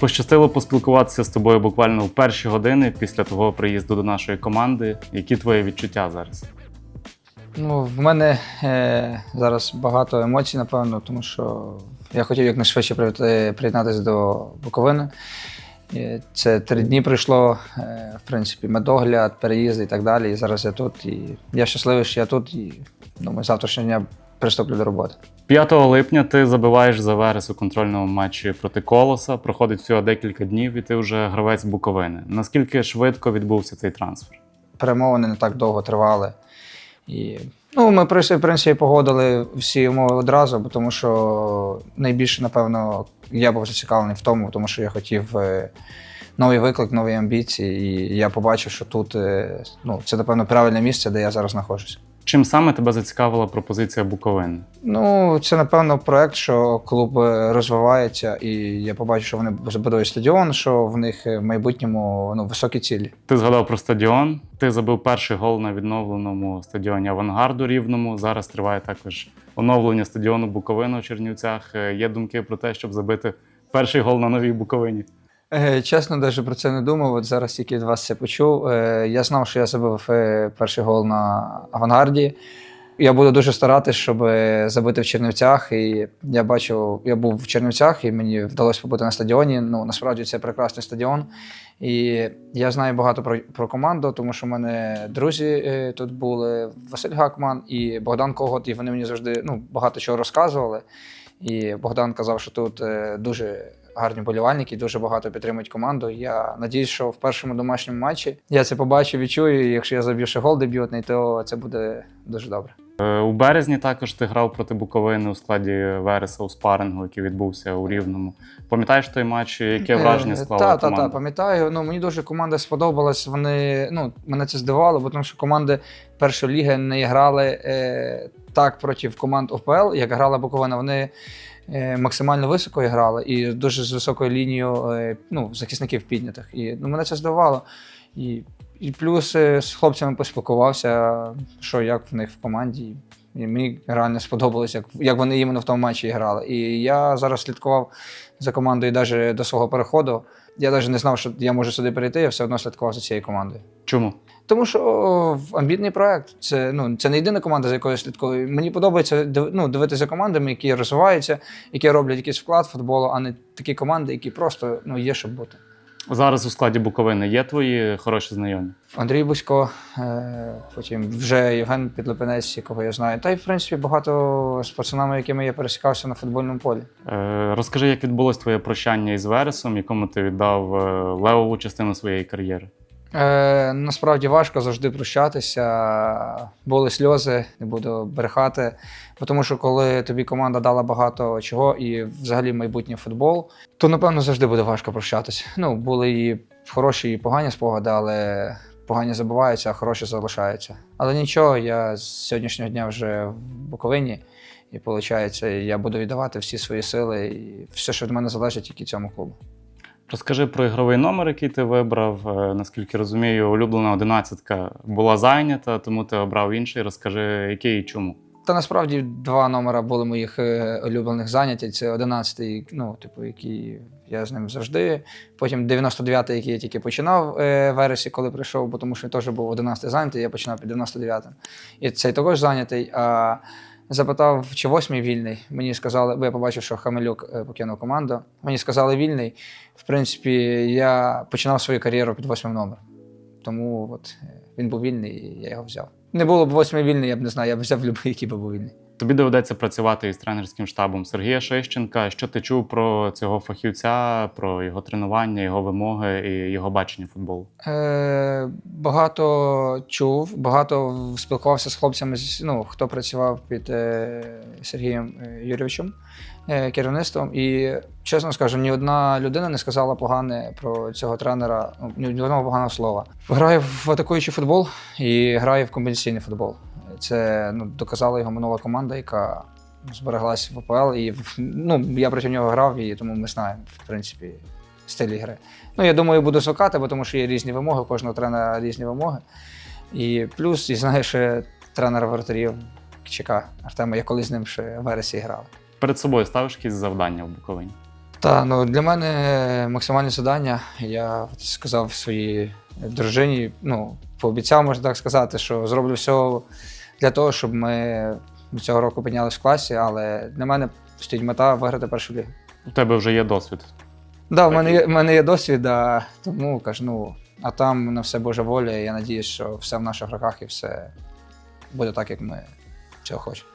Пощастило поспілкуватися з тобою буквально в перші години після твого приїзду до нашої команди. Які твої відчуття зараз? Ну, в мене е, зараз багато емоцій, напевно, тому що я хотів якнайшвидше приєднатися до Буковини. Це три дні пройшло, е, в принципі, медогляд, переїзди і так далі. І зараз я тут. І я щасливий, що я тут і думаю, завтрашнього дня приступлю до роботи. 5 липня ти забиваєш за Верес у контрольному матчі проти Колоса. Проходить всього декілька днів, і ти вже гравець Буковини. Наскільки швидко відбувся цей трансфер? перемовини не так довго тривали. І, ну, ми прийшли, в принципі, погодили всі умови одразу, бо тому що найбільше, напевно, я був зацікавлений в тому, тому що я хотів е, новий виклик, нові амбіції. І я побачив, що тут е, ну, це, напевно, правильне місце, де я зараз знаходжуся. Чим саме тебе зацікавила пропозиція Буковини? Ну, це, напевно, проект, що клуб розвивається, і я побачив, що вони збудують стадіон, що в них в майбутньому ну, високі цілі. Ти згадав про стадіон. Ти забив перший гол на відновленому стадіоні Авангарду Рівному. Зараз триває також оновлення стадіону Буковина у Чернівцях. Е, Є думки про те, щоб забити перший гол на новій Буковині. Е, Чесно, навіть про це не думав. От зараз тільки від вас це почув. Е, Я знав, що я забив е, перший гол на авангарді. Я буду дуже старатися, щоб забити в Чернівцях. І я бачив, я був в Чернівцях, і мені вдалося побути на стадіоні. Ну насправді це прекрасний стадіон. І я знаю багато про, про команду, тому що в мене друзі тут були Василь Гакман і Богдан Когот, і вони мені завжди ну, багато чого розказували. І Богдан казав, що тут дуже гарні болівальники, дуже багато підтримують команду. Я надіюсь, що в першому домашньому матчі я це побачу, відчую. І якщо я заб'ю ще гол дебютний, то це буде дуже добре. Е, У березні також ти грав проти Буковини у складі Вереса у спарингу, який відбувся у Рівному. Пам'ятаєш той матч? Яке враження склала Так, так, команда? так, пам'ятаю. Ну, мені дуже команда сподобалась. Вони, ну, мене це здивувало, бо тому що команди першої ліги не грали е, так проти команд ОПЛ, як грала Буковина. Вони е, максимально високо грали і дуже з високою лінією е, ну, захисників піднятих. І ну, мене це здивувало. І, і плюс е, з хлопцями поспілкувався, що як в них в команді. І мені реально сподобалось, як, як вони іменно в тому матчі грали. І я зараз слідкував за командою навіть до свого переходу. Я навіть не знав, що я можу сюди перейти, я все одно слідкував за цією командою. Чому? Тому що амбітний проект. Це, ну, це не єдина команда, за якою я слідкую. Мені подобається ну, дивитися командами, які розвиваються, які роблять якийсь вклад в футболу, а не такі команди, які просто ну, є, щоб бути. Зараз у складі Буковини є твої хороші знайомі. Андрій Бусько, е, потім вже Євген Підлепенець, якого я знаю. Та й в принципі багато з пацанами, якими я пересікався на футбольному полі. Е, Розкажи, як відбулось твоє прощання із Вересом, якому ти віддав е, левову частину своєї кар'єри. Е, насправді важко завжди прощатися. Були сльози, не буду брехати. Бо Тому що коли тобі команда дала багато чого і взагалі майбутній футбол, то напевно завжди буде важко прощатися. Ну, були і хороші, і погані спогади, але погані забуваються, а хороші залишаються. Але нічого, я з сьогоднішнього дня вже в Буковині. І виходить, я буду віддавати всі свої сили і все, що від мене залежить, тільки цьому клубу. Розкажи про ігровий номер, який ти вибрав. Е, Наскільки розумію, улюблена одинадцятка була зайнята, тому ти обрав інший. Розкажи, який і чому. Та насправді два номера були моїх е, улюблених заняття. Це 11-й, ну, типу, який я з ним завжди. Потім 99-й, який я тільки починав е, в вересі, коли прийшов, бо тому що він теж був 11-й зайнятий, я починав під 99-м. І цей також зайнятий. А запитав, чи восьмий вільний. Мені сказали, бо я побачив, що Хамелюк е, покинув команду. Мені сказали вільний. В принципі, я починав свою кар'єру під восьмим номером. Тому от е, він був вільний, і я його взяв. Не було б восьмий вільний, я б не знаю, я б взяв будь-який, який би був вільний. Тобі доведеться працювати із тренерським штабом Сергія Шищенка. Що ти чув про цього фахівця, про його тренування, його вимоги і його бачення футболу? Е, багато чув, багато спілкувався з хлопцями, ну, хто працював під е, Сергієм е, Юрійовичем, е, керівництвом. І чесно скажу, ні одна людина не сказала погане про цього тренера, ну, ні одного поганого слова. Грає в атакуючий футбол і грає в комбінаційний футбол. Це ну, доказала його минула команда, яка збереглась в АПЛ. І ну, я проти нього грав, і тому ми знаємо, в принципі, стиль гри. Ну, я думаю, буду звикати, бо тому що є різні вимоги, у кожного тренера різні вимоги. І плюс, і знаєш, тренер воротарів Кичака Артема, я колись з ним ще в вересі грав. Перед собою ставиш якісь завдання в Буковині. Та ну для мене максимальне завдання. Я сказав своїй дружині, ну пообіцяв, можна так сказати, що зроблю все для того, щоб ми цього року піднялися в класі, але для мене стоїть мета виграти першу лігу. У тебе вже є досвід. Да, в мене є, в мене є досвід, а, тому кажу, ну, а там на все Божа воля, і я надіюсь, що все в наших руках і все буде так, як ми цього хочемо.